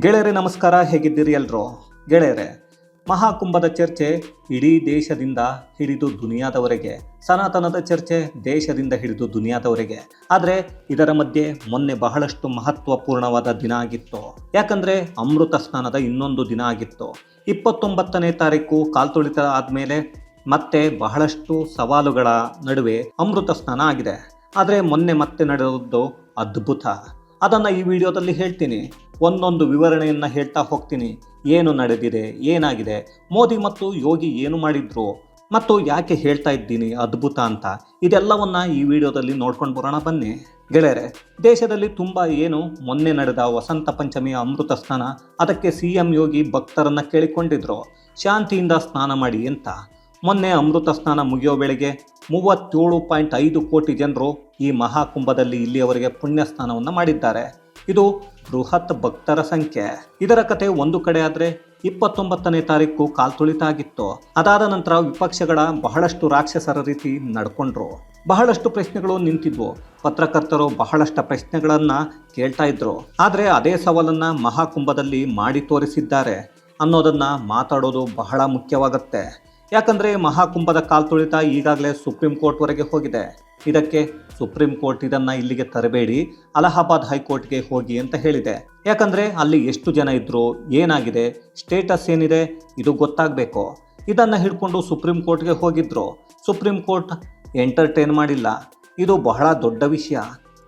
ಗೆಳೆಯರೇ, ನಮಸ್ಕಾರ. ಹೇಗಿದ್ದೀರಿ ಎಲ್ಲರೂ ಗೆಳೆಯರೆ, ಮಹಾಕುಂಭದ ಚರ್ಚೆ ಇಡೀ ದೇಶದಿಂದ ಹಿಡಿದು ದುನಿಯಾದವರೆಗೆ, ಸನಾತನದ ಚರ್ಚೆ ದೇಶದಿಂದ ಹಿಡಿದು ದುನಿಯಾದವರೆಗೆ. ಆದರೆ ಇದರ ಮಧ್ಯೆ ಮೊನ್ನೆ ಬಹಳಷ್ಟು ಮಹತ್ವಪೂರ್ಣವಾದ ದಿನ ಆಗಿತ್ತು. ಯಾಕಂದ್ರೆ ಅಮೃತ ಸ್ನಾನದ ಇನ್ನೊಂದು ದಿನ ಆಗಿತ್ತು. ಇಪ್ಪತ್ತೊಂಬತ್ತನೇ ತಾರೀಕು ಕಾಲ್ತುಳಿತ ಆದಮೇಲೆ ಮತ್ತೆ ಬಹಳಷ್ಟು ಸವಾಲುಗಳ ನಡುವೆ ಅಮೃತ ಸ್ನಾನ ಆಗಿದೆ. ಆದರೆ ಮೊನ್ನೆ ಮತ್ತೆ ನಡೆದದ್ದು ಅದ್ಭುತ. ಅದನ್ನು ಈ ವಿಡಿಯೋದಲ್ಲಿ ಹೇಳ್ತೀನಿ. ಒಂದೊಂದು ವಿವರಣೆಯನ್ನು ಹೇಳ್ತಾ ಹೋಗ್ತೀನಿ. ಏನು ನಡೆದಿದೆ, ಏನಾಗಿದೆ, ಮೋದಿ ಮತ್ತು ಯೋಗಿ ಏನು ಮಾಡಿದ್ರು, ಮತ್ತು ಯಾಕೆ ಹೇಳ್ತಾ ಇದ್ದೀನಿ, ಅದ್ಭುತ ಅಂತ, ಇದೆಲ್ಲವನ್ನ ಈ ವಿಡಿಯೋದಲ್ಲಿ ನೋಡ್ಕೊಂಡು ಬರೋಣ ಬನ್ನಿ. ಗೆಳೆಯರೆ, ದೇಶದಲ್ಲಿ ತುಂಬ ಏನು, ಮೊನ್ನೆ ನಡೆದ ವಸಂತ ಪಂಚಮಿಯ ಅಮೃತ ಸ್ನಾನ, ಅದಕ್ಕೆ ಸಿ ಎಂ ಯೋಗಿ ಭಕ್ತರನ್ನು ಕೇಳಿಕೊಂಡಿದ್ರು. ಶಾಂತಿಯಿಂದ ಸ್ನಾನ ಮಾಡಿ ಅಂತ. ಮೊನ್ನೆ ಅಮೃತ ಸ್ನಾನ ಮುಗಿಯೋ ವೇಳೆಗೆ ಮೂವತ್ತೇಳು ಪಾಯಿಂಟ್ ಐದು ಕೋಟಿ ಜನರು ಈ ಮಹಾಕುಂಭದಲ್ಲಿ ಇಲ್ಲಿಯವರೆಗೆ ಪುಣ್ಯ ಸ್ನಾನವನ್ನು ಮಾಡಿದ್ದಾರೆ. ಇದು ಬೃಹತ್ ಭಕ್ತರ ಸಂಖ್ಯೆ. ಇದರ ಕತೆ ಒಂದು ಕಡೆ ಆದರೆ ಇಪ್ಪತ್ತೊಂಬತ್ತನೇ ತಾರೀಕು ಕಾಲ್ತುಳಿತ ಆಗಿತ್ತು. ಅದಾದ ನಂತರ ವಿಪಕ್ಷಗಳ ಬಹಳಷ್ಟು ರಾಕ್ಷಸರ ರೀತಿ ನಡ್ಕೊಂಡ್ರು. ಬಹಳಷ್ಟು ಪ್ರಶ್ನೆಗಳು ನಿಂತಿದ್ವು. ಪತ್ರಕರ್ತರು ಬಹಳಷ್ಟು ಪ್ರಶ್ನೆಗಳನ್ನ ಕೇಳ್ತಾ ಇದ್ರು. ಆದರೆ ಅದೇ ಸವಾಲನ್ನ ಮಹಾಕುಂಭದಲ್ಲಿ ಮಾಡಿ ತೋರಿಸಿದ್ದಾರೆ ಅನ್ನೋದನ್ನ ಮಾತಾಡೋದು ಬಹಳ ಮುಖ್ಯವಾಗುತ್ತೆ. ಯಾಕಂದ್ರೆ ಮಹಾಕುಂಭದ ಕಾಲ್ತುಳಿತ ಈಗಾಗಲೇ ಸುಪ್ರೀಂ ಕೋರ್ಟ್ವರೆಗೆ ಹೋಗಿದೆ. ಇದಕ್ಕೆ ಸುಪ್ರೀಂ ಕೋರ್ಟ್ ಇದನ್ನ ಇಲ್ಲಿಗೆ ತರಬೇಡಿ, ಅಲಹಾಬಾದ್ ಹೈಕೋರ್ಟ್ಗೆ ಹೋಗಿ ಅಂತ ಹೇಳಿದೆ. ಯಾಕಂದ್ರೆ ಅಲ್ಲಿ ಎಷ್ಟು ಜನ ಇದ್ರು, ಏನಾಗಿದೆ, ಸ್ಟೇಟಸ್ ಏನಿದೆ, ಇದು ಗೊತ್ತಾಗಬೇಕು. ಇದನ್ನ ಹಿಡ್ಕೊಂಡು ಸುಪ್ರೀಂ ಕೋರ್ಟ್ಗೆ ಹೋಗಿದ್ರು. ಸುಪ್ರೀಂ ಕೋರ್ಟ್ ಎಂಟರ್ಟೈನ್ ಮಾಡಿಲ್ಲ. ಇದು ಬಹಳ ದೊಡ್ಡ ವಿಷಯ.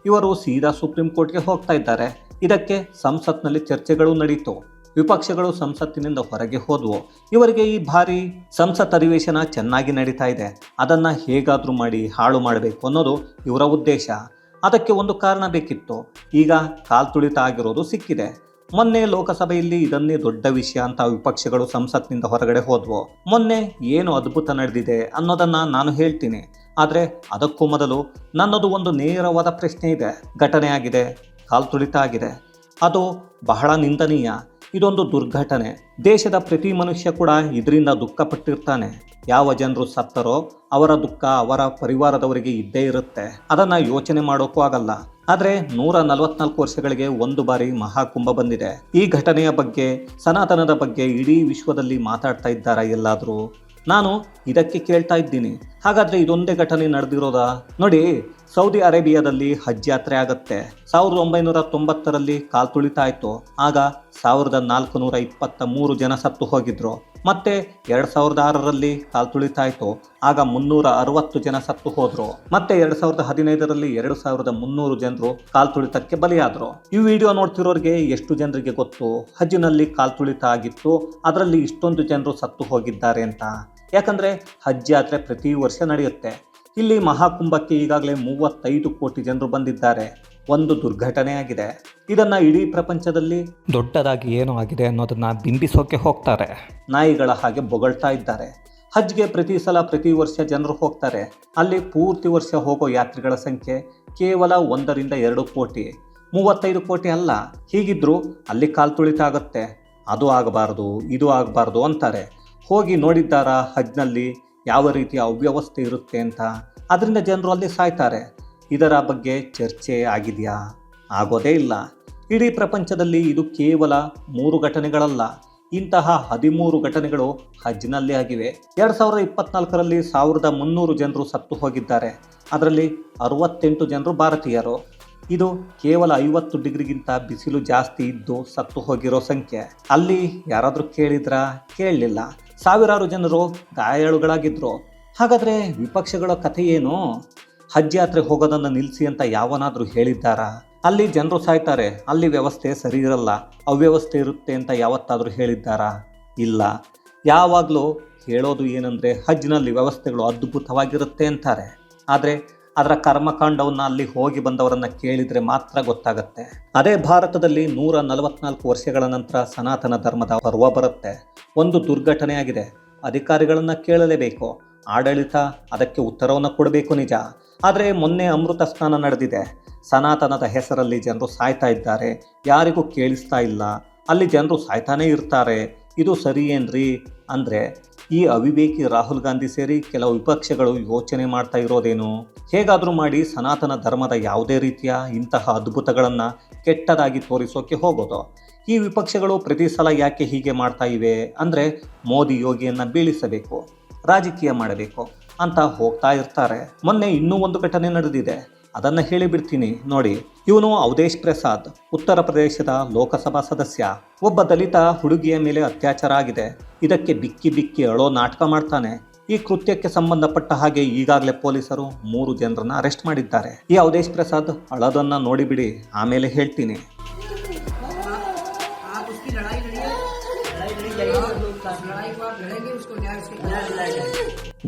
ಇವರು ಸೀದಾ ಸುಪ್ರೀಂ ಕೋರ್ಟ್ಗೆ ಹೋಗ್ತಾ ಇದ್ದಾರೆ. ಇದಕ್ಕೆ ಸಂಸತ್ನಲ್ಲಿ ಚರ್ಚೆಗಳು ನಡೀತು. ವಿಪಕ್ಷಗಳು ಸಂಸತ್ತಿನಿಂದ ಹೊರಗೆ ಹೋದವು. ಇವರಿಗೆ ಈ ಬಾರಿ ಸಂಸತ್ ಅಧಿವೇಶನ ಚೆನ್ನಾಗಿ ನಡೀತಾ ಇದೆ. ಅದನ್ನ ಹೇಗಾದರೂ ಮಾಡಿ ಹಾಳು ಮಾಡಬೇಕು ಅನ್ನೋದು ಇವರ ಉದ್ದೇಶ. ಅದಕ್ಕೆ ಒಂದು ಕಾರಣ ಬೇಕಿತ್ತು. ಈಗ ಕಾಲ್ತುಳಿತ ಆಗಿರೋದು ಸಿಕ್ಕಿದೆ. ಮೊನ್ನೆ ಲೋಕಸಭೆಯಲ್ಲಿ ಇದನ್ನೇ ದೊಡ್ಡ ವಿಷಯ ಅಂತ ವಿಪಕ್ಷಗಳು ಸಂಸತ್ನಿಂದ ಹೊರಗಡೆ ಹೋದ್ವು. ಮೊನ್ನೆ ಏನು ಅದ್ಭುತ ನಡೆದಿದೆ ಅನ್ನೋದನ್ನ ನಾನು ಹೇಳ್ತೀನಿ. ಆದರೆ ಅದಕ್ಕೂ ಮೊದಲು ನನ್ನದು ಒಂದು ನೇರವಾದ ಪ್ರಶ್ನೆ ಇದೆ. ಘಟನೆ ಆಗಿದೆ ಕಾಲ್ತುಳಿತ ಆಗಿದೆ. ಅದು ಬಹಳ ನಿಂದನೀಯ. ಇದೊಂದು ದುರ್ಘಟನೆ. ದೇಶದ ಪ್ರತಿ ಮನುಷ್ಯ ಕೂಡ ಇದರಿಂದ ದುಃಖಪಟ್ಟಿರ್ತಾನೆ. ಯಾವ ಜನರು ಸತ್ತರೋ ಅವರ ದುಃಖ ಅವರ ಪರಿವಾರದವರಿಗೆ ಇದ್ದೇ ಇರುತ್ತೆ. ಅದನ್ನ ಯೋಚನೆ ಮಾಡೋಕ್ಕೂ ಆಗಲ್ಲ. ಆದ್ರೆ ನೂರ ನಲವತ್ನಾಲ್ಕು ವರ್ಷಗಳಿಗೆ ಒಂದು ಬಾರಿ ಮಹಾಕುಂಭ ಬಂದಿದೆ. ಈ ಘಟನೆಯ ಬಗ್ಗೆ, ಸನಾತನದ ಬಗ್ಗೆ ಇಡೀ ವಿಶ್ವದಲ್ಲಿ ಮಾತಾಡ್ತಾ ಇದ್ದಾರಾ ಎಲ್ಲಾದರೂ? ನಾನು ಇದಕ್ಕೆ ಕೇಳ್ತಾ ಇದ್ದೀನಿ. ಹಾಗಾದ್ರೆ ಇದೊಂದೇ ಘಟನೆ ನಡೆದಿರೋದಾ? ನೋಡಿ ಸೌದಿ ಅರೇಬಿಯಾದಲ್ಲಿ ಹಜ್ ಯಾತ್ರೆ ಆಗತ್ತೆ. ಸಾವಿರದ ಒಂಬೈನೂರ ತೊಂಬತ್ತರಲ್ಲಿ ಕಾಲ್ ತುಳಿತಾಯ್ತು. ಆಗ ಸಾವಿರದ ನಾಲ್ಕು ನೂರ ಇಪ್ಪತ್ತ ಮೂರು ಜನ ಸತ್ತು ಹೋಗಿದ್ರು. ಮತ್ತೆ ಎರಡ್ ಸಾವಿರದ ಆರರಲ್ಲಿ ಕಾಲ್ ತುಳಿತಾಯ್ತು. ಆಗ ಮುನ್ನೂರ ಅರವತ್ತು ಜನ ಸತ್ತು ಹೋದ್ರು. ಮತ್ತೆ ಎರಡ್ ಸಾವಿರದ ಹದಿನೈದರಲ್ಲಿ ಎರಡು ಸಾವಿರದ ಮುನ್ನೂರು ಜನರು ಕಾಲ್ತುಳಿತಕ್ಕೆ ಬಲಿಯಾದ್ರು. ಈ ವಿಡಿಯೋ ನೋಡ್ತಿರೋರಿಗೆ ಎಷ್ಟು ಜನರಿಗೆ ಗೊತ್ತು? ಹಜ್ಜಿನಲ್ಲಿ ಕಾಲ್ತುಳಿತ ಆಗಿತ್ತು. ಅದರಲ್ಲಿ ಇಷ್ಟೊಂದು ಜನರು ಸತ್ತು ಹೋಗಿದ್ದಾರೆ ಅಂತ. ಯಾಕಂದ್ರೆ ಹಜ್ ಯಾತ್ರೆ ಪ್ರತಿ ವರ್ಷ ನಡೆಯುತ್ತೆ. ಇಲ್ಲಿ ಮಹಾಕುಂಭಕ್ಕೆ ಈಗಾಗಲೇ ಮೂವತ್ತೈದು ಕೋಟಿ ಜನರು ಬಂದಿದ್ದಾರೆ. ಒಂದು ದುರ್ಘಟನೆ ಆಗಿದೆ ಇದನ್ನ ಇಡೀ ಪ್ರಪಂಚದಲ್ಲಿ ದೊಡ್ಡದಾಗಿ ಏನು ಆಗಿದೆ ಅನ್ನೋದನ್ನ ಬಿಂಬಿಸೋಕೆ ಹೋಗ್ತಾರೆ. ನಾಯಿಗಳ ಹಾಗೆ ಬೊಗಳ್ತಾ ಇದ್ದಾರೆ. ಹಜ್ಗೆ ಪ್ರತಿ ಸಲ ಪ್ರತಿ ವರ್ಷ ಜನರು ಹೋಗ್ತಾರೆ. ಅಲ್ಲಿ ಪೂರ್ತಿ ವರ್ಷ ಹೋಗೋ ಯಾತ್ರಿಗಳ ಸಂಖ್ಯೆ ಕೇವಲ ಒಂದರಿಂದ ಎರಡು ಕೋಟಿ. ಮೂವತ್ತೈದು ಕೋಟಿ ಅಲ್ಲ ಹೀಗಿದ್ರು ಅಲ್ಲಿ ಕಾಲ್ತುಳಿತ ಆಗುತ್ತೆ. ಅದು ಆಗಬಾರ್ದು ಇದು ಆಗಬಾರ್ದು ಅಂತಾರೆ. ಹೋಗಿ ನೋಡಿದ್ದಾರಾ ಹಜ್ನಲ್ಲಿ ಯಾವ ರೀತಿಯ ಅವ್ಯವಸ್ಥೆ ಇರುತ್ತೆ ಅಂತ ಅದರಿಂದ ಜನರು ಅಲ್ಲಿ ಸಾಯ್ತಾರೆ. ಇದರ ಬಗ್ಗೆ ಚರ್ಚೆ ಆಗಿದೆಯಾ? ಆಗೋದೇ ಇಲ್ಲ. ಇಡೀ ಪ್ರಪಂಚದಲ್ಲಿ ಇದು ಕೇವಲ ಮೂರು ಘಟನೆಗಳಲ್ಲ. ಇಂತಹ ಹದಿಮೂರು ಘಟನೆಗಳು ಹಜ್ನಲ್ಲಿ ಆಗಿವೆ. ಎರಡು ಸಾವಿರದ ಇಪ್ಪತ್ನಾಲ್ಕರಲ್ಲಿ ಸಾವಿರದ ಮುನ್ನೂರು ಜನರು ಸತ್ತು ಹೋಗಿದ್ದಾರೆ. ಅದರಲ್ಲಿ ಅರವತ್ತೆಂಟು ಜನರು ಭಾರತೀಯರು. ಇದು ಕೇವಲ ಐವತ್ತು ಡಿಗ್ರಿಗಿಂತ ಬಿಸಿಲು ಜಾಸ್ತಿ ಇದ್ದು ಸತ್ತು ಹೋಗಿರೋ ಸಂಖ್ಯೆ. ಅಲ್ಲಿ ಯಾರಾದರೂ ಕೇಳಿದ್ರಾ? ಕೇಳಲಿಲ್ಲ. ಸಾವಿರಾರು ಜನರು ಗಾಯಾಳುಗಳಾಗಿದ್ರು. ಹಾಗಾದರೆ ವಿಪಕ್ಷಗಳ ಕಥೆ ಏನು? ಹಜ್ ಯಾತ್ರೆ ಹೋಗೋದನ್ನು ನಿಲ್ಲಿಸಿ ಅಂತ ಯಾವನಾದರೂ ಹೇಳಿದ್ದಾರಾ? ಅಲ್ಲಿ ಜನರು ಸಾಯ್ತಾರೆ, ಅಲ್ಲಿ ವ್ಯವಸ್ಥೆ ಸರಿ ಇರಲ್ಲ ಅವ್ಯವಸ್ಥೆ ಇರುತ್ತೆ ಅಂತ ಯಾವತ್ತಾದರೂ ಹೇಳಿದ್ದಾರಾ? ಇಲ್ಲ. ಯಾವಾಗಲೂ ಹೇಳೋದು ಏನಂದರೆ ಹಜ್ನಲ್ಲಿ ವ್ಯವಸ್ಥೆಗಳು ಅದ್ಭುತವಾಗಿರುತ್ತೆ ಅಂತಾರೆ. ಆದರೆ ಅದರ ಕರ್ಮಕಾಂಡವನ್ನು ಅಲ್ಲಿ ಹೋಗಿ ಬಂದವರನ್ನ ಕೇಳಿದರೆ ಮಾತ್ರ ಗೊತ್ತಾಗುತ್ತೆ. ಅದೇ ಭಾರತದಲ್ಲಿ ನೂರ ನಲವತ್ನಾಲ್ಕು ವರ್ಷಗಳ ನಂತರ ಸನಾತನ ಧರ್ಮದ ಪರ್ವ ಬರುತ್ತೆ. ಒಂದು ದುರ್ಘಟನೆಯಾಗಿದೆ. ಅಧಿಕಾರಿಗಳನ್ನು ಕೇಳಲೇಬೇಕು. ಆಡಳಿತ ಅದಕ್ಕೆ ಉತ್ತರವನ್ನು ಕೊಡಬೇಕು ನಿಜ. ಆದರೆ ಮೊನ್ನೆ ಅಮೃತ ಸ್ನಾನ ನಡೆದಿದೆ. ಸನಾತನದ ಹೆಸರಲ್ಲಿ ಜನರು ಸಾಯ್ತಾ ಇದ್ದಾರೆ. ಯಾರಿಗೂ ಕೇಳಿಸ್ತಾ ಇಲ್ಲ. ಅಲ್ಲಿ ಜನರು ಸಾಯ್ತಾನೇ ಇರ್ತಾರೆ. ಇದು ಸರಿ ಏನ್ರಿ ಅಂದರೆ ಈ ಅವಿವೇಕಿ ರಾಹುಲ್ ಗಾಂಧಿ ಸೇರಿ ಕೆಲವು ವಿಪಕ್ಷಗಳು ಯೋಚನೆ ಮಾಡ್ತಾ ಇರೋದೇನು? ಹೇಗಾದರೂ ಮಾಡಿ ಸನಾತನ ಧರ್ಮದ ಯಾವುದೇ ರೀತಿಯ ಇಂತಹ ಅದ್ಭುತಗಳನ್ನು ಕೆಟ್ಟದಾಗಿ ತೋರಿಸೋಕೆ ಹೋಗೋದು. ಈ ವಿಪಕ್ಷಗಳು ಪ್ರತಿ ಸಲ ಯಾಕೆ ಹೀಗೆ ಮಾಡ್ತಾ ಇವೆ? ಅಂದರೆ ಮೋದಿ ಯೋಗಿಯನ್ನು ಬೀಳಿಸಬೇಕು, ರಾಜಕೀಯ ಮಾಡಬೇಕು ಅಂತ ಹೋಗ್ತಾ ಇರ್ತಾರೆ. ಮೊನ್ನೆ ಇನ್ನೂ ಒಂದು ಘಟನೆ ನಡೆದಿದೆ. ಅದನ್ನು ಹೇಳಿಬಿಡ್ತೀನಿ ನೋಡಿ, ಇವನು ಅವಧೇಶ್ ಪ್ರಸಾದ್, ಉತ್ತರ ಪ್ರದೇಶದ ಲೋಕಸಭಾ ಸದಸ್ಯ. ಒಬ್ಬ ದಲಿತ ಹುಡುಗಿಯ ಮೇಲೆ ಅತ್ಯಾಚಾರ ಆಗಿದೆ. ಇದಕ್ಕೆ ಬಿಕ್ಕಿ ಬಿಕ್ಕಿ ಅಳೋ ನಾಟಕ ಮಾಡ್ತಾನೆ. ಈ ಕೃತ್ಯಕ್ಕೆ ಸಂಬಂಧಪಟ್ಟ ಹಾಗೆ ಈಗಾಗಲೇ ಪೊಲೀಸರು ಮೂರು ಜನರನ್ನ ಅರೆಸ್ಟ್ ಮಾಡಿದ್ದಾರೆ. ಈ ಅವಧೇಶ್ ಪ್ರಸಾದ್ ಅಳದನ್ನ ನೋಡಿಬಿಡಿ, ಆಮೇಲೆ ಹೇಳ್ತೀನಿ.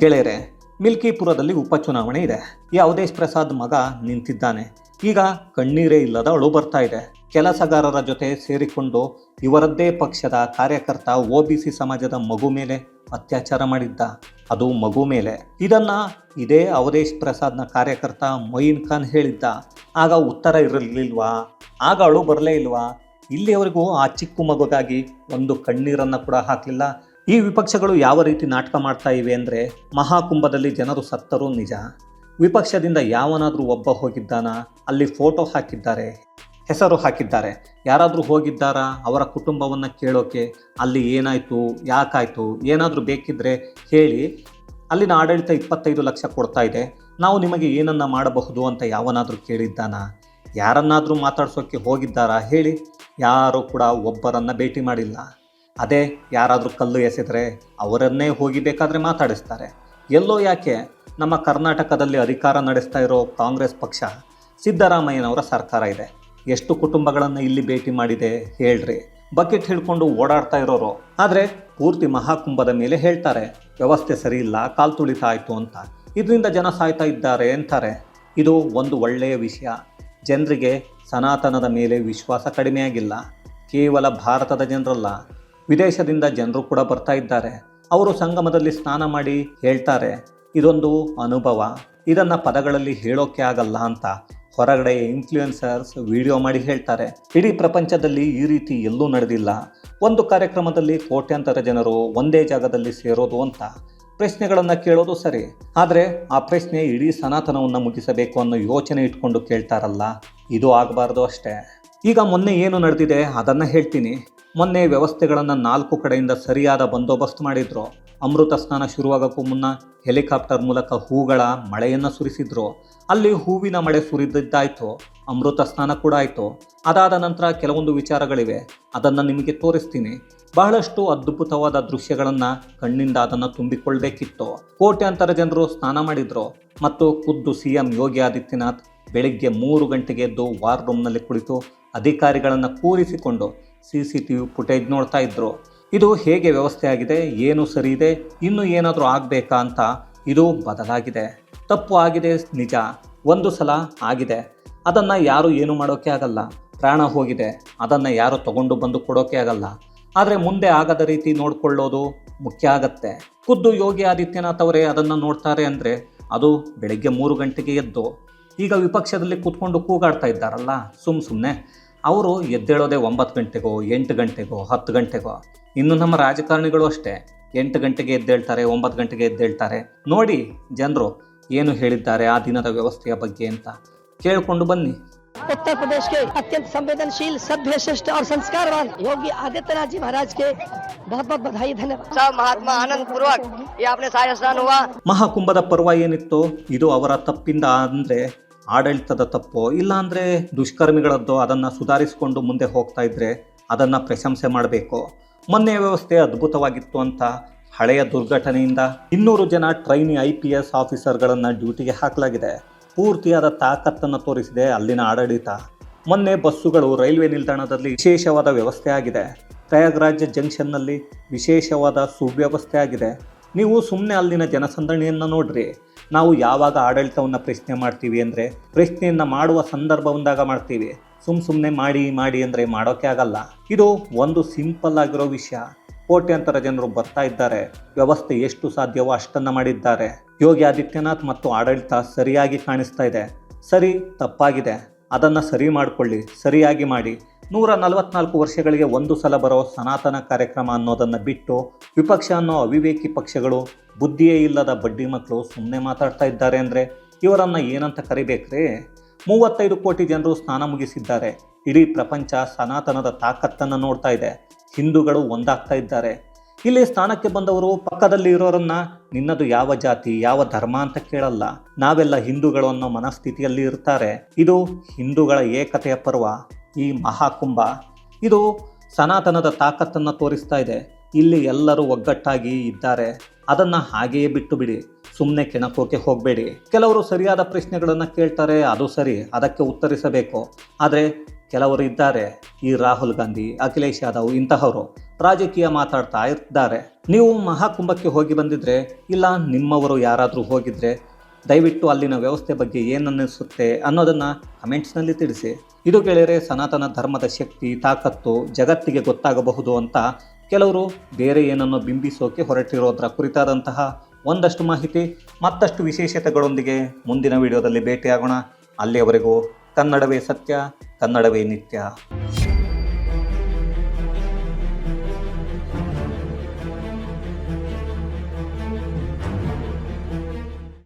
ಗೆಳೆಯರೆ ಮಿಲ್ಕಿಪುರದಲ್ಲಿ ಉಪಚುನಾವಣೆ ಇದೆ. ಅವಧೇಶ್ ಪ್ರಸಾದ್ ಮಗ ನಿಂತಿದ್ದಾನೆ. ಈಗ ಕಣ್ಣೀರೇ ಇಲ್ಲದ ಅಳು ಬರ್ತಾ ಇದೆ. ಕೆಲಸಗಾರರ ಜೊತೆ ಸೇರಿಕೊಂಡು ಇವರದ್ದೇ ಪಕ್ಷದ ಕಾರ್ಯಕರ್ತ ಒ ಬಿ ಸಿ ಸಮಾಜದ ಮಗು ಮೇಲೆ ಅತ್ಯಾಚಾರ ಮಾಡಿದ್ದ. ಅದು ಮಗು ಮೇಲೆ. ಇದನ್ನ ಇದೇ ಅವಧೇಶ್ ಪ್ರಸಾದ್ನ ಕಾರ್ಯಕರ್ತ ಮೊಯಿನ್ ಖಾನ್ ಹೇಳಿದ್ದ. ಆಗ ಉತ್ತರ ಇರಲಿಲ್ವಾ? ಆಗ ಅಳು ಬರಲೇ ಇಲ್ವಾ? ಇಲ್ಲಿಯವರೆಗೂ ಆ ಚಿಕ್ಕ ಮಗುಗಾಗಿ ಒಂದು ಕಣ್ಣೀರನ್ನು ಕೂಡ ಹಾಕಲಿಲ್ಲ. ಈ ವಿಪಕ್ಷಗಳು ಯಾವ ರೀತಿ ನಾಟಕ ಮಾಡ್ತಾ ಇವೆ ಅಂದರೆ ಮಹಾಕುಂಭದಲ್ಲಿ ಜನರು ಸತ್ತರೂ ನಿಜ. ವಿಪಕ್ಷದಿಂದ ಯಾವನಾದರೂ ಒಬ್ಬ ಹೋಗಿದ್ದಾನ? ಅಲ್ಲಿ ಫೋಟೋ ಹಾಕಿದ್ದಾರೆ. ಹೆಸರು ಹಾಕಿದ್ದಾರೆ. ಯಾರಾದರೂ ಹೋಗಿದ್ದಾರಾ? ಅವರ ಕುಟುಂಬವನ್ನು ಕೇಳೋಕೆ? ಅಲ್ಲಿ ಏನಾಯಿತು? ಯಾಕಾಯಿತು? ಏನಾದರೂ ಬೇಕಿದ್ದರೆ ಹೇಳಿ. ಅಲ್ಲಿನ ಆಡಳಿತ ಇಪ್ಪತ್ತೈದು ಲಕ್ಷ ಕೊಡ್ತಾ ಇದೆ. ನಾವು ನಿಮಗೆ ಏನನ್ನ ಮಾಡಬಹುದು ಅಂತ ಯಾವನಾದರೂ ಕೇಳಿದ್ದಾನ? ಯಾರನ್ನಾದರೂ ಮಾತಾಡ್ಸೋಕ್ಕೆ ಹೋಗಿದ್ದಾರಾ? ಹೇಳಿ. ಯಾರೂ ಕೂಡ ಒಬ್ಬರನ್ನು ಭೇಟಿ ಮಾಡಿಲ್ಲ. ಅದೇ ಯಾರಾದರೂ ಕಲ್ಲು ಎಸೆದರೆ ಅವರನ್ನೇ ಹೋಗಿ ಬೇಕಾದರೆ ಮಾತಾಡಿಸ್ತಾರೆ. ಎಲ್ಲೋ ಯಾಕೆ ನಮ್ಮ ಕರ್ನಾಟಕದಲ್ಲಿ ಅಧಿಕಾರ ನಡೆಸ್ತಾ ಇರೋ ಕಾಂಗ್ರೆಸ್ ಪಕ್ಷ ಸಿದ್ದರಾಮಯ್ಯನವರ ಸರ್ಕಾರ ಇದೆ. ಎಷ್ಟು ಕುಟುಂಬಗಳನ್ನು ಇಲ್ಲಿ ಭೇಟಿ ಮಾಡಿದೆ ಹೇಳ್ರಿ. ಬಕೆಟ್ ಹಿಡ್ಕೊಂಡು ಓಡಾಡ್ತಾ ಇರೋರು. ಆದರೆ ಪೂರ್ತಿ ಮಹಾಕುಂಭದ ಮೇಲೆ ಹೇಳ್ತಾರೆ, ವ್ಯವಸ್ಥೆ ಸರಿ ಇಲ್ಲ, ಕಾಲ್ ತುಳಿತಾ ಆಯಿತು ಅಂತ. ಇದರಿಂದ ಜನ ಸಾಯ್ತಾ ಇದ್ದಾರೆ ಅಂತಾರೆ. ಇದು ಒಂದು ಒಳ್ಳೆಯ ವಿಷಯ. ಜನರಿಗೆ ಸನಾತನದ ಮೇಲೆ ವಿಶ್ವಾಸ ಕಡಿಮೆಯಾಗಿಲ್ಲ. ಕೇವಲ ಭಾರತದ ಜನರಲ್ಲ ವಿದೇಶದಿಂದ ಜನರು ಕೂಡ ಬರ್ತಾ ಇದ್ದಾರೆ. ಅವರು ಸಂಗಮದಲ್ಲಿ ಸ್ನಾನ ಮಾಡಿ ಹೇಳ್ತಾರೆ, ಇದೊಂದು ಅನುಭವ. ಇದನ್ನು ಪದಗಳಲ್ಲಿ ಹೇಳೋಕೆ ಆಗಲ್ಲ ಅಂತ. ಹೊರಗಡೆ ಇನ್ಫ್ಲೂಯೆನ್ಸರ್ಸ್ ವಿಡಿಯೋ ಮಾಡಿ ಹೇಳ್ತಾರೆ, ಇಡೀ ಪ್ರಪಂಚದಲ್ಲಿ ಈ ರೀತಿ ಎಲ್ಲೂ ನಡೆದಿಲ್ಲ. ಒಂದು ಕಾರ್ಯಕ್ರಮದಲ್ಲಿ ಕೋಟ್ಯಾಂತರ ಜನರು ಒಂದೇ ಜಾಗದಲ್ಲಿ ಸೇರೋದು ಅಂತ. ಪ್ರಶ್ನೆಗಳನ್ನು ಕೇಳೋದು ಸರಿ, ಆದರೆ ಆ ಪ್ರಶ್ನೆ ಇಡೀ ಸನಾತನವನ್ನು ಮುಗಿಸಬೇಕು ಅನ್ನೋ ಯೋಚನೆ ಇಟ್ಕೊಂಡು ಕೇಳ್ತಾರಲ್ಲ, ಇದು ಆಗಬಾರ್ದು ಅಷ್ಟೇ. ಈಗ ಮೊನ್ನೆ ಏನು ನಡೆದಿದೆ ಅದನ್ನು ಹೇಳ್ತೀನಿ. ಮೊನ್ನೆ ವ್ಯವಸ್ಥೆಗಳನ್ನು ನಾಲ್ಕು ಕಡೆಯಿಂದ ಸರಿಯಾದ ಬಂದೋಬಸ್ತ್ ಮಾಡಿದ್ರು. ಅಮೃತ ಸ್ನಾನ ಶುರುವಾಗೋಕ್ಕೂ ಮುನ್ನ ಹೆಲಿಕಾಪ್ಟರ್ ಮೂಲಕ ಹೂಗಳ ಮಳೆಯನ್ನು ಸುರಿಸಿದ್ರು. ಅಲ್ಲಿ ಹೂವಿನ ಮಳೆ ಸುರಿದಿದ್ದಾಯಿತು. ಅಮೃತ ಸ್ನಾನ ಕೂಡ ಆಯಿತು. ಅದಾದ ನಂತರ ಕೆಲವೊಂದು ವಿಚಾರಗಳಿವೆ. ಅದನ್ನು ನಿಮಗೆ ತೋರಿಸ್ತೀನಿ. ಬಹಳಷ್ಟು ಅದ್ಭುತವಾದ ದೃಶ್ಯಗಳನ್ನು ಕಣ್ಣಿಂದ ಅದನ್ನು ತುಂಬಿಕೊಳ್ಬೇಕಿತ್ತು. ಕೋಟ್ಯಾಂತರ ಜನರು ಸ್ನಾನ ಮಾಡಿದ್ರು. ಮತ್ತು ಖುದ್ದು ಸಿ ಎಂ ಯೋಗಿ ಆದಿತ್ಯನಾಥ್ ಬೆಳಿಗ್ಗೆ ಮೂರು ಗಂಟೆಗೆ ಎದ್ದು ವಾರ್ ರೂಮ್ನಲ್ಲಿ ಕುಳಿತು ಅಧಿಕಾರಿಗಳನ್ನು ಕೂರಿಸಿಕೊಂಡು C C T V footage ನೋಡ್ತಾ ಇದ್ರು. ಇದು ಹೇಗೆ ವ್ಯವಸ್ಥೆ ಆಗಿದೆ, ಏನು ಸರಿ ಇದೆ, ಇನ್ನು ಏನಾದರೂ ಆಗಬೇಕಾ ಅಂತ ಇದು ಬದಲಾಗಿದೆ. ತಪ್ಪು ಆಗಿದೆ, ನಿಜ. ಒಂದು ಸಲ ಆಗಿದೆ. ಅದನ್ನು ಯಾರು ಏನು ಮಾಡೋಕ್ಕೆ ಆಗಲ್ಲ. ಪ್ರಾಣ ಹೋಗಿದೆ. ಅದನ್ನು ಯಾರು ತಗೊಂಡು ಬಂದು ಕೊಡೋಕೆ ಆಗಲ್ಲ. ಆದರೆ ಮುಂದೆ ಆಗದ ರೀತಿ ನೋಡಿಕೊಳ್ಳೋದು ಮುಖ್ಯ ಆಗತ್ತೆ. ಖುದ್ದು ಯೋಗಿ ಆದಿತ್ಯನಾಥ್ ಅವರೇ ಅದನ್ನು ನೋಡ್ತಾರೆ ಅಂದರೆ ಅದು ಬೆಳಗ್ಗೆ ಮೂರು ಗಂಟೆಗೆ ಎದ್ದು. ಈಗ ವಿಪಕ್ಷದಲ್ಲಿ ಕೂತ್ಕೊಂಡು ಕೂಗಾಡ್ತಾ ಇದ್ದಾರಲ್ಲ ಸುಮ್ಮ ಸುಮ್ಮನೆ ಅವರು ಎದ್ದೇಳೋದೇ ಒಂಬತ್ತು ಗಂಟೆಗೋ ಎಂಟು ಗಂಟೆಗೋ ಹತ್ತು ಗಂಟೆಗೋ ಇನ್ನು ನಮ್ಮ ರಾಜಕಾರಣಿಗಳು ಅಷ್ಟೇ ಎಂಟು ಗಂಟೆಗೆ ಎದ್ದೇಳ್ತಾರೆ ಒಂಬತ್ತು ಗಂಟೆಗೆ ಎದ್ದೇಳ್ತಾರೆ ನೋಡಿ ಜನರು ಏನು ಹೇಳಿದ್ದಾರೆ ಆ ದಿನದ ವ್ಯವಸ್ಥೆಯ ಬಗ್ಗೆ ಅಂತ ಕೇಳಿಕೊಂಡು ಬನ್ನಿ उत्तर प्रदेश के अत्यंत संवेदनशील सभ्य शिष्ट और संस्कारवान योगी आदित्यनाथ जी महाराज के बहुत बहुत बधाई धन्यवाद सब महात्मा आनंद पूर्वक ये आपने साय स्नान हुआ ಮಹಾಕುಂಭದ ಪರ್ವ ಏನಿತ್ತು ಇದು ಅವರ ತಪ್ಪಿಂದ ಅಂದರೆ ಆಡಳಿತದ ತಪ್ಪೋ ಇಲ್ಲ ದುಷ್ಕರ್ಮಿಗಳದ್ದೋ ದುಷ್ಕರ್ಮಿಗಳದ್ದು ಅದನ್ನು ಸುಧಾರಿಸಿಕೊಂಡು ಮುಂದೆ ಹೋಗ್ತಾ ಇದ್ರೆ ಅದನ್ನು ಪ್ರಶಂಸೆ ಮಾಡಬೇಕು? ಮೊನ್ನೆ ವ್ಯವಸ್ಥೆ ಅದ್ಭುತವಾಗಿತ್ತು ಅಂತ ಹಳೆಯ ದುರ್ಘಟನೆಯಿಂದ ಇನ್ನೂರು ಜನ ಟ್ರೈನಿ ಐ ಪಿ ಎಸ್ ಆಫೀಸರ್ಗಳನ್ನು ಡ್ಯೂಟಿಗೆ ಹಾಕಲಾಗಿದೆ. ಪೂರ್ತಿಯಾದ ತಾಕತ್ತನ್ನು ತೋರಿಸಿದೆ ಅಲ್ಲಿನ ಆಡಳಿತ. ಮೊನ್ನೆ ಬಸ್ಸುಗಳು ರೈಲ್ವೆ ನಿಲ್ದಾಣದಲ್ಲಿ ವಿಶೇಷವಾದ ವ್ಯವಸ್ಥೆ ಆಗಿದೆ. ಪ್ರಯಾಗ್ರಾಜ್ ಜಂಕ್ಷನ್ನಲ್ಲಿ ವಿಶೇಷವಾದ ಸುವ್ಯವಸ್ಥೆ ಆಗಿದೆ. ನೀವು ಸುಮ್ಮನೆ ಅಲ್ಲಿನ ಜನಸಂದಣಿಯನ್ನು ನೋಡ್ರಿ. ನಾವು ಯಾವಾಗ ಆಡಳಿತವನ್ನು ಪ್ರಶ್ನೆ ಮಾಡ್ತೀವಿ ಅಂದರೆ, ಪ್ರಶ್ನೆಯನ್ನು ಮಾಡುವ ಸಂದರ್ಭ ಬಂದಾಗ ಮಾಡ್ತೀವಿ. ಸುಮ್ಮ ಸುಮ್ಮನೆ ಮಾಡಿ ಮಾಡಿ ಅಂದರೆ ಮಾಡೋಕ್ಕೆ ಆಗಲ್ಲ. ಇದು ಒಂದು ಸಿಂಪಲ್ ಆಗಿರೋ ವಿಷಯ. ಕೋಟ್ಯಾಂತರ ಜನರು ಬರ್ತಾ ಇದ್ದಾರೆ. ವ್ಯವಸ್ಥೆ ಎಷ್ಟು ಸಾಧ್ಯವೋ ಅಷ್ಟನ್ನು ಮಾಡಿದ್ದಾರೆ. ಯೋಗಿ ಆದಿತ್ಯನಾಥ್ ಮತ್ತು ಆಡಳಿತ ಸರಿಯಾಗಿ ಕಾಣಿಸ್ತಾ ಇದೆ. ಸರಿ, ತಪ್ಪಾಗಿದೆ. ಅದನ್ನು ಸರಿ ಮಾಡಿಕೊಳ್ಳಿ. ಸರಿಯಾಗಿ ಮಾಡಿ. ನೂರ ನಲವತ್ನಾಲ್ಕು ವರ್ಷಗಳಿಗೆ ಒಂದು ಸಲ ಬರೋ ಸನಾತನ ಕಾರ್ಯಕ್ರಮ ಅನ್ನೋದನ್ನು ಬಿಟ್ಟು ವಿಪಕ್ಷ ಅನ್ನೋ ಅವಿವೇಕಿ ಪಕ್ಷಗಳು ಬುದ್ಧಿಯೇ ಇಲ್ಲದ ಬಡ್ಡಿ ಮಕ್ಕಳು ಸುಮ್ಮನೆ ಮಾತಾಡ್ತಾ ಇದ್ದಾರೆ ಅಂದರೆ ಇವರನ್ನು ಏನಂತ ಕರಿಬೇಕ್ರಿ? ಮೂವತ್ತೈದು ಕೋಟಿ ಜನರು ಸ್ನಾನ ಮುಗಿಸಿದ್ದಾರೆ. ಇಡೀ ಪ್ರಪಂಚ ಸನಾತನದ ತಾಕತ್ತನ್ನು ನೋಡ್ತಾ ಇದೆ. ಹಿಂದೂಗಳು ಒಂದಾಗ್ತಾ ಇದ್ದಾರೆ. ಇಲ್ಲಿ ಸ್ಥಾನಕ್ಕೆ ಬಂದವರು ಪಕ್ಕದಲ್ಲಿ ಇರೋರನ್ನ ನಿನ್ನದು ಯಾವ ಜಾತಿ, ಯಾವ ಧರ್ಮ ಅಂತ ಕೇಳಲ್ಲ. ನಾವೆಲ್ಲ ಹಿಂದೂಗಳು ಅನ್ನೋ ಮನಸ್ಥಿತಿಯಲ್ಲಿ ಇರ್ತಾರೆ. ಇದು ಹಿಂದೂಗಳ ಏಕತೆಯ ಪರ್ವ. ಈ ಮಹಾಕುಂಭ. ಇದು ಸನಾತನದ ತಾಕತ್ತನ್ನು ತೋರಿಸ್ತಾ ಇದೆ. ಇಲ್ಲಿ ಎಲ್ಲರೂ ಒಗ್ಗಟ್ಟಾಗಿ ಇದ್ದಾರೆ. ಅದನ್ನು ಹಾಗೆಯೇ ಬಿಟ್ಟು ಬಿಡಿ ಸುಮ್ಮನೆ ಕೆಣಕೋಕೆ ಹೋಗಬೇಡಿ. ಕೆಲವರು ಸರಿಯಾದ ಪ್ರಶ್ನೆಗಳನ್ನು ಕೇಳ್ತಾರೆ, ಅದು ಸರಿ, ಅದಕ್ಕೆ ಉತ್ತರಿಸಬೇಕು. ಆದರೆ ಕೆಲವರು ಇದ್ದಾರೆ. ಈ ರಾಹುಲ್ ಗಾಂಧಿ, ಅಖಿಲೇಶ್ ಯಾದವ್ ಇಂತಹವರು ರಾಜಕೀಯ ಮಾತಾಡ್ತಾ ಇರ್ತಾರೆ ನೀವು ಮಹಾಕುಂಭಕ್ಕೆ ಹೋಗಿ ಬಂದಿದ್ರೆ, ಇಲ್ಲ ನಿಮ್ಮವರು ಯಾರಾದರೂ ಹೋಗಿದ್ರೆ ದಯವಿಟ್ಟು ಅಲ್ಲಿನ ವ್ಯವಸ್ಥೆ ಬಗ್ಗೆ ಏನನ್ನಿಸುತ್ತೆ ಅನ್ನೋದನ್ನು ಕಮೆಂಟ್ಸ್ನಲ್ಲಿ ತಿಳಿಸಿ. ಇದು ಕೇಳಿದರೆ ಸನಾತನ ಧರ್ಮದ ಶಕ್ತಿ, ತಾಕತ್ತು ಜಗತ್ತಿಗೆ ಗೊತ್ತಾಗಬಹುದು ಅಂತ ಕೆಲವರು ಬೇರೆ ಏನನ್ನು ಬಿಂಬಿಸೋಕೆ ಹೊರಟಿರೋದ್ರ ಕುರಿತಾದಂತಹ ಒಂದಷ್ಟು ಮಾಹಿತಿ, ಮತ್ತಷ್ಟು ವಿಶೇಷತೆಗಳೊಂದಿಗೆ ಮುಂದಿನ ವಿಡಿಯೋದಲ್ಲಿ ಭೇಟಿಯಾಗೋಣ. ಅಲ್ಲಿಯವರೆಗೂ ಕನ್ನಡವೇ ಸತ್ಯ, ಕನ್ನಡವೇ ನಿತ್ಯ.